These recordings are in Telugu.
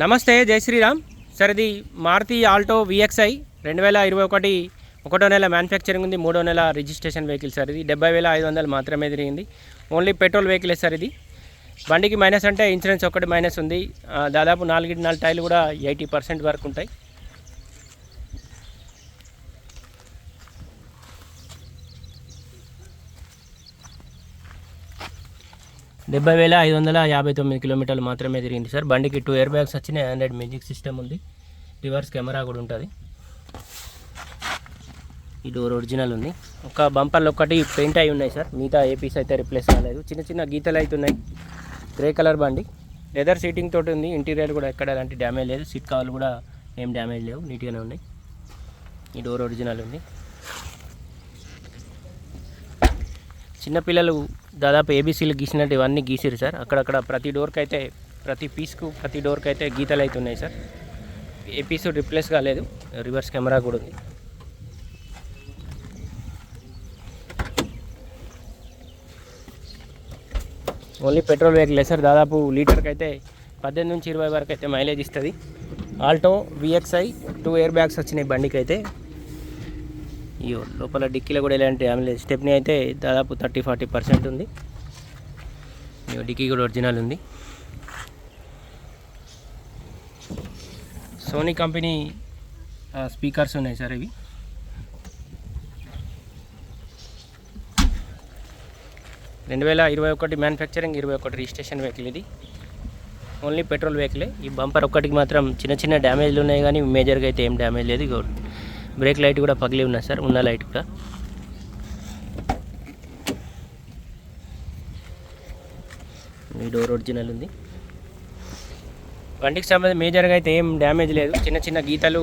నమస్తే జై శ్రీరామ్. సార్ ఇది మారుతి ఆల్టో విఎక్స్ఐ రెండు వేల ఇరవై ఒకటి ఒకటో నెల మ్యానుఫ్యాక్చరింగ్ ఉంది మూడో నెల రిజిస్ట్రేషన్ వెహికల్ సార్ ఇది డెబ్బై వేల ఐదు వందలు మాత్రమే తిరిగింది. ఓన్లీ పెట్రోల్ వెహికలే సార్ ఇది బండికి మైనస్ అంటే ఇన్సూరెన్స్ ఒకటి మైనస్ ఉంది. దాదాపు నాలుగు నాలుగు టైర్లు కూడా ఎయిటీ పర్సెంట్ వరకు ఉంటాయి. డెబ్బై వేల ఐదు వందల యాభై తొమ్మిది కిలోమీటర్లు మాత్రమే తిరిగింది సార్. బండికి టూ ఇయర్ బ్యాగ్స్ వచ్చినాయి హండ్రెడ్ మ్యూజిక్ సిస్టమ్ ఉంది. రివర్స్ కెమెరా కూడా ఉంటుంది. ఈ డోర్ ఒరిజినల్ ఉంది. ఒక బంపర్లు ఒక్కటి పెయింట్ అయి ఉన్నాయి సార్. మిగతా ఏ పీస్ అయితే రిప్లేస్ కాలేదు. చిన్న చిన్న గీతలు అవుతున్నాయి గ్రే కలర్ బండి. లెదర్ సీటింగ్ తోటి ఉంది. ఇంటీరియర్ కూడా ఎక్కడ ఎలాంటి డ్యామేజ్ లేదు. సీట్ కవర్లు కూడా ఏం డ్యామేజ్ లేవు. నీట్గానే ఉన్నాయి. ఈ డోర్ ఒరిజినల్ ఉంది. చిన్నపిల్లలు దాదాపు ఏబీసీలు గీసినట్టు ఇవన్నీ గీసిరు సార్. అక్కడక్కడ ప్రతి డోర్కి అయితే ప్రతి పీస్కు ప్రతి డోర్కి అయితే గీతలు అయితే ఉన్నాయి సార్. ఏ పీస్ రిప్లేస్ కాలేదు. రివర్స్ కెమెరా కూడా ఉంది. Only petrol vehicle sir. దాదాపు లీటర్కి అయితే పద్దెనిమిది నుంచి ఇరవై వరకు అయితే మైలేజ్ ఇస్తుంది. Alto VXI two air bags వచ్చినాయి బండికి అయితే ఇయో లోపల డిక్కీలో కూడా ఇలాంటి డ్యామేజ్ స్టెప్ని అయితే దాదాపు థర్టీ ఫార్టీ పర్సెంట్ ఉంది. ఇయో డిక్కీ కూడా ఒరిజినల్ ఉంది. సోనీ కంపెనీ స్పీకర్స్ ఉన్నాయి సార్ ఇవి. రెండు వేల ఇరవై ఒకటి మ్యానుఫ్యాక్చరింగ్ ఇరవై ఒకటి రిజిస్ట్రేషన్ వెహికల్ ఇది. ఓన్లీ పెట్రోల్ వెహికలే. ఈ బంపర్ ఒక్కటికి మాత్రం చిన్న చిన్న డ్యామేజ్లు ఉన్నాయి కానీ మేజర్గా అయితే ఏం డ్యామేజ్ లేదు. ఇగో బ్రేక్ లైట్ కూడా పగిలి ఉన్నది సార్ ఉన్న లైట్ కూడా. ఈ డోర్ ఒరిజినల్ ఉంది. బండికి సంబంధించి మేజర్గా అయితే ఏం డ్యామేజ్ లేదు. చిన్న చిన్న గీతలు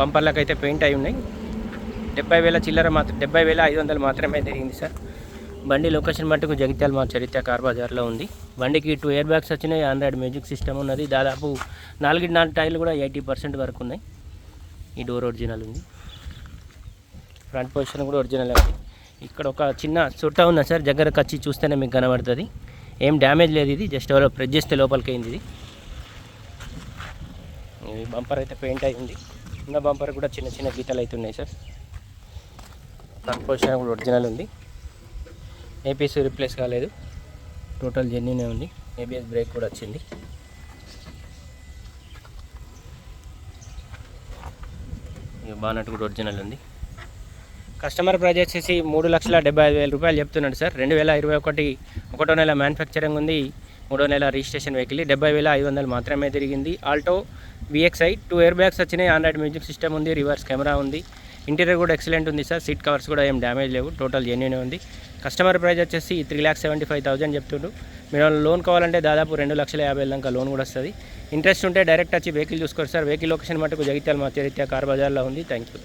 బంపర్లకు అయితే పెయింట్ అయి ఉన్నాయి. డెబ్బై వేల చిల్లర మాత్రం డెబ్బై వేల ఐదు వందలు మాత్రమే తిరిగింది సార్. బండి లొకేషన్ మట్టుకు జగిత్యాల మా చరిత్ర కార్ బజార్లో ఉంది. బండికి టూ ఇయర్ బ్యాగ్స్ వచ్చినాయి ఆండ్రాయిడ్ మ్యూజిక్ సిస్టమ్ ఉన్నది. దాదాపు నాలుగు నాలుగు టైర్లు కూడా ఎయిటీ పర్సెంట్ వరకు ఉన్నాయి. ఈ డోర్ ఒరిజినల్ ఉంది. ఫ్రంట్ పొజిషన్ కూడా ఒరిజినల్ అండి ఇక్కడ ఒక చిన్న చుట్ట ఉంది సార్? దగ్గరకు వచ్చి చూస్తేనే మీకు కనబడుతుంది. ఏం డ్యామేజ్ లేదు ఇది జస్ట్ ఎవరో ప్రెస్ చేస్తే లోపలికి అయింది ఇది. బంపర్ అయితే పెయింట్ అయింది ఉన్న బంపర్ కూడా చిన్న చిన్న గీతలు అయితే ఉన్నాయి సార్. ఫ్రంట్ పొజిషన్ కూడా ఒరిజినల్ ఉంది. ఏపీఎస్ రిప్లేస్ కాలేదు. టోటల్ జర్నీనే ఉంది. ఏబిఎస్ బ్రేక్ కూడా వచ్చింది. బానట్ కూడా ఒరిజినల్ ఉంది. కస్టమర్ ప్రైజ్ వచ్చేసి మూడు లక్షల డెబ్బై ఐదు వేల రూపాయలు చెప్తున్నాడు సార్. రెండు వేల ఇరవై ఒకటి ఒకటో నెల మ్యానుఫ్యాక్చరింగ్ ఉంది. మూడో నెల రిజిస్ట్రేషన్ వెహికల్ డెబ్బై వేల ఐదు వందలు మాత్రమే తిరిగింది. Alto VXI two air bags వచ్చినాయి. ఆండ్రాయిడ్ మ్యూజిక్ సిస్టమ్ ఉంది. రివర్స్ కెమెరా ఉంది. ఇంటీరియర్ కూడా ఎక్సలెంట్ ఉంది సార్. సీట్ కవర్స్ కూడా ఏం డ్యామేజ్ లేవు. టోటల్ జెన్యున్ ఉంది. కస్టమర్ ప్రైస్ వచ్చేసి three lakhs seventy five thousand చెప్తుండు. మీరు లోన్ కావాలంటే దాదాపు రెండు లక్షల యాభై వేల దాకా లోన్ కూడా వస్తుంది. ఇంట్రెస్ట్ ఉంటే డైరెక్ట్ వచ్చి వెహికల్ చూసుకోరు సార్. వెహికల్ లొకేషన్ మటుకు జగిత్యాల మా చరిత్ర కార్ బజార్లో ఉంది. Thank you